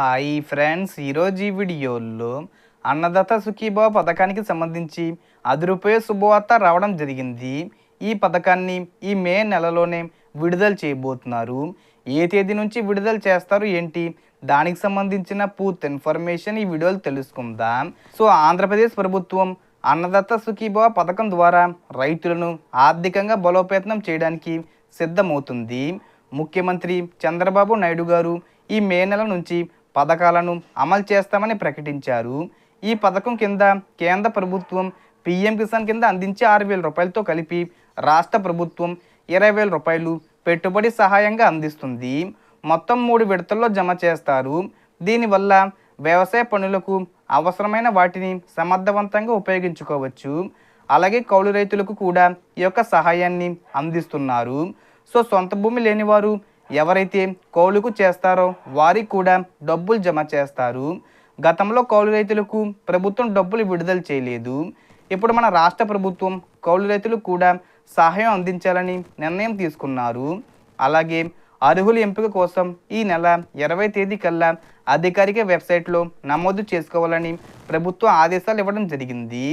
Hi friends. ఈరోజు ఈ వీడియోలో అన్నదాత సుఖీభావ పథకానికి సంబంధించి అది శుభవార్త రావడం జరిగింది. ఈ పథకాన్ని ఈ మే నెలలోనే విడుదల చేయబోతున్నారు. ఏ తేదీ నుంచి విడుదల చేస్తారు ఏంటి? దానికి సంబంధించిన పూర్తి ఇన్ఫర్మేషన్ ఈ వీడియోలో తెలుసుకుందాం. సో ఆంధ్రప్రదేశ్ ప్రభుత్వం అన్నదత్త సుఖీభావ పథకం ద్వారా రైతులను ఆర్థికంగా బలోపేతం చేయడానికి సిద్ధమవుతుంది. ముఖ్యమంత్రి చంద్రబాబు నాయుడు గారు ఈ మే నెల నుంచి పథకాలను అమలు చేస్తామని ప్రకటించారు. ఈ పథకం కింద కేంద్ర ప్రభుత్వం పిఎం కిసాన్ కింద అందించే ఆరు వేల రూపాయలతో కలిపి రాష్ట్ర ప్రభుత్వం ఇరవై వేల రూపాయలు పెట్టుబడి సహాయంగా అందిస్తుంది. మొత్తం మూడు విడతల్లో జమ చేస్తారు. దీనివల్ల వ్యవసాయ పనులకు అవసరమైన వాటిని సమర్థవంతంగా ఉపయోగించుకోవచ్చు. అలాగే కౌలు రైతులకు కూడా ఈ యొక్క సహాయాన్ని అందిస్తున్నారు. సో సొంత భూమి లేని వారు ఎవరైతే కౌలుకు చేస్తారో వారికి కూడా డబ్బులు జమ చేస్తారు. గతంలో కౌలు రైతులకు ప్రభుత్వం డబ్బులు విడుదల చేయలేదు. ఇప్పుడు మన రాష్ట్ర ప్రభుత్వం కౌలు రైతులకు కూడా సహాయం అందించాలని నిర్ణయం తీసుకున్నారు. అలాగే అర్హుల ఎంపిక కోసం ఈ నెల ఇరవై తేదీ కల్లా అధికారిక వెబ్సైట్లో నమోదు చేసుకోవాలని ప్రభుత్వం ఆదేశాలు ఇవ్వడం జరిగింది.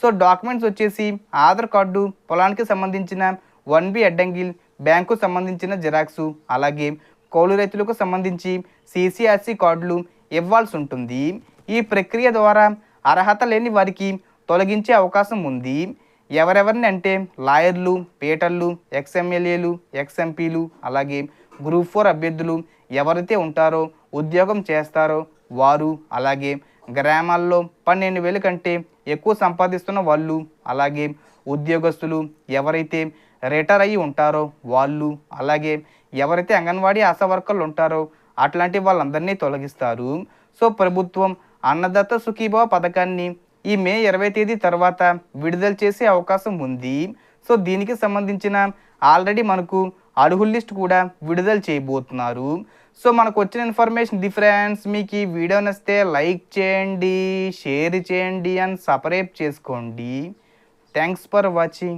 సో డాక్యుమెంట్స్ వచ్చేసి ఆధార్ కార్డు పొలానికి సంబంధించిన వన్ బి అడ్డంగిల్ బ్యాంకు సంబంధించిన జిరాక్సు అలాగే కౌలు రైతులకు సంబంధించి సిసిఆర్సి కార్డులు ఇవ్వాల్సి ఉంటుంది. ఈ ప్రక్రియ ద్వారా అర్హత లేని వారికి తొలగించే అవకాశం ఉంది. ఎవరెవరిని అంటే లాయర్లు పీటర్లు ఎక్స్ఎమ్మెల్యేలు ఎక్స్ఎంపీలు అలాగే గ్రూప్ ఫోర్ అభ్యర్థులు ఎవరైతే ఉంటారో ఉద్యోగం చేస్తారో వారు అలాగే గ్రామాల్లో పన్నెండు వేల కంటే ఎక్కువ సంపాదిస్తున్న వాళ్ళు అలాగే ఉద్యోగస్తులు ఎవరైతే రిటైర్ అయ్యి ఉంటారో వాళ్ళు అలాగే ఎవరైతే అంగన్వాడీ ఆశా వర్కర్లు ఉంటారో అట్లాంటి వాళ్ళందరినీ తొలగిస్తారు. సో ప్రభుత్వం అన్నదాత సుఖీభావ పథకాన్ని ఈ మే ఇరవై తేదీ తర్వాత విడుదల చేసే అవకాశం ఉంది. సో దీనికి సంబంధించిన ఆల్రెడీ మనకు అడుగుల లిస్ట్ కూడా విడుదల చేయబోతున్నారు. సో మనకు వచ్చిన ఇన్ఫర్మేషన్ డిఫరెన్స్ మీకు ఈ వీడియో నచ్చితే లైక్ చేయండి షేర్ చేయండి అండ్ సపరేట్ చేసుకోండి. Thanks for watching.